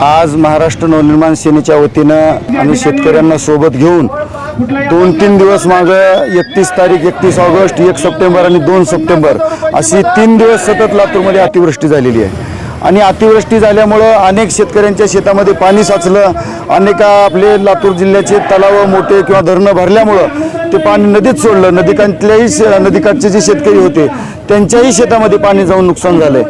आज महाराष्ट्र नवनिर्माण सेनेच्या वतीनं आम्ही शेतकऱ्यांना सोबत घेऊन दोन तीन दिवस मागं एकतीस तारीख एकतीस ऑगस्ट एक सप्टेंबर आणि दोन सप्टेंबर अशी तीन दिवस सतत लातूरमध्ये अतिवृष्टी झालेली आहे. आणि अतिवृष्टी झाल्यामुळं अनेक शेतकऱ्यांच्या शेतामध्ये पाणी साचलं अनेक आपले लातूर जिल्ह्याचे तलाव मोठे किंवा धरणं भरल्यामुळं ते पाणी नदीत सोडलं. नदीकांतल्याही शे- नदीकाठचे जे शेतकरी होते त्यांच्याही शेतामध्ये पाणी जाऊन नुकसान झालंय.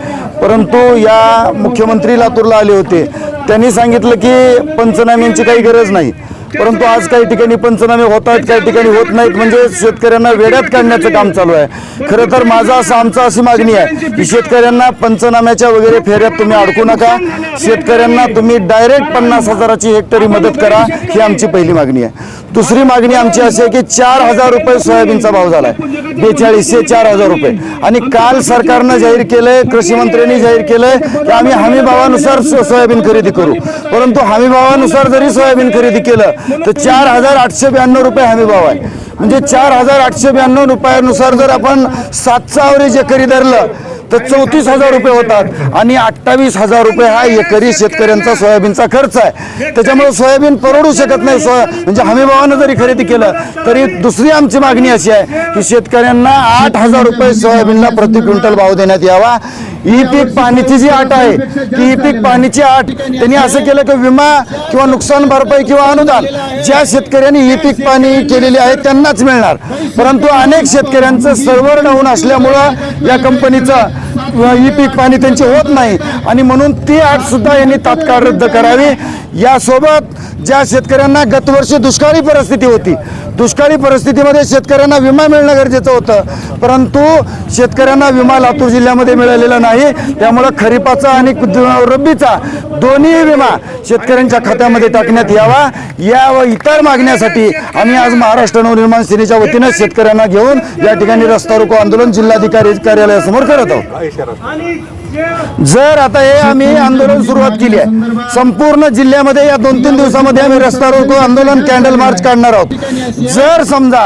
परंतु या मुख्यमंत्री लातूरला आले होते. त्यांनी सांगितलं की पंचनाम्यांची काही गरज नाही. परंतु आज काही ठिकाणी पंचनामे होत आहेत काही ठिकाणी होत नाहीत. म्हणजे शेतकऱ्यांना वेड्यात काढण्याचं काम चालू आहे. खरं तर माझं असं आमचं अशी मागणी आहे की शेतकऱ्यांना पंचनाम्याच्या वगैरे फेऱ्यात तुम्ही अडकू नका. शेतकऱ्यांना तुम्ही डायरेक्ट पन्नास हजाराची हेक्टरी मदत करा ही आमची पहिली मागणी आहे. दुसरी मागणी आमची अशी आहे की चार हजार रुपये सोयाबीनचा भाव झाला आहे बेचाळीसशे चार हजार रुपये. आणि काल सरकारनं जाहीर केलंय कृषी मंत्र्यांनी जाहीर केलंय की आम्ही हमीभावानुसार सोयाबीन खरेदी करू. परंतु हमीभावानुसार जरी सोयाबीन खरेदी केलं तर चार हजार आठशे ब्याण्णव रुपये हमीभाव आहे. म्हणजे चार हजार आठशे ब्याण्णव रुपयानुसार जर आपण सातचा अवरेज एकरी धरलं तर चौतीस हजार रुपये होतात. आणि अठ्ठावीस हजार रुपये हा एकरी शेतकऱ्यांचा सोयाबीनचा खर्च आहे. त्याच्यामुळे सोयाबीन परवडू शकत नाही. सोया म्हणजे हमीभावानं जरी खरेदी केलं तरी दुसरी आमची मागणी अशी आहे की शेतकऱ्यांना आठ हजार रुपये सोयाबीनला प्रति क्विंटल भाव देण्यात यावा. ई पीक पाणीची जी आट आहे ती ई पीक पाणीची आट त्यांनी असं केलं की विमा किंवा नुकसान भरपाई किंवा अनुदान ज्या शेतकऱ्यांनी ई पीक पाणी केलेली आहे त्यांनाच मिळणार. परंतु अनेक शेतकऱ्यांचं सर्व्हर डाऊन असल्यामुळं या कंपनीचं ई पीक पाणी त्यांचे होत नाही. आणि म्हणून ती आट सुद्धा यांनी तात्काळ रद्द करावी. यासोबत ज्या शेतकऱ्यांना गतवर्षी दुष्काळी परिस्थिती होती दुष्काळी परिस्थितीमध्ये शेतकऱ्यांना विमा मिळणं गरजेचं होतं. परंतु शेतकऱ्यांना विमा लातूर जिल्ह्यामध्ये मिळालेला नाही. त्यामुळं खरीपाचा आणि रब्बीचा दोन्ही विमा शेतकऱ्यांच्या खात्यामध्ये टाकण्यात यावा. या व इतर मागण्यासाठी आम्ही आज महाराष्ट्र नवनिर्माण सेनेच्या वतीनं शेतकऱ्यांना घेऊन या ठिकाणी रस्ता रोको आंदोलन जिल्हाधिकारी कार्यालयासमोर करत आहोत. जर आता हे आम्ही आंदोलन सुरुवात केली आहे संपूर्ण जिल्ह्यामध्ये या दोन तीन दिवसामध्ये आम्ही रस्ता रोको आंदोलन कॅन्डल मार्च काढणार आहोत. जर समजा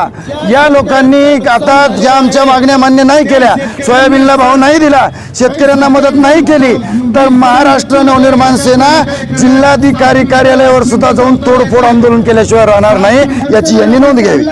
या लोकांनी आता ज्या आमच्या मागण्या मान्य नाही केल्या सोयाबीनला भाव नाही दिला शेतकऱ्यांना मदत नाही केली तर महाराष्ट्र नवनिर्माण सेना जिल्हाधिकारी कार्यालयावर सुद्धा जाऊन तोडफोड आंदोलन केल्याशिवाय राहणार नाही याची यांनी नोंद घ्यावी.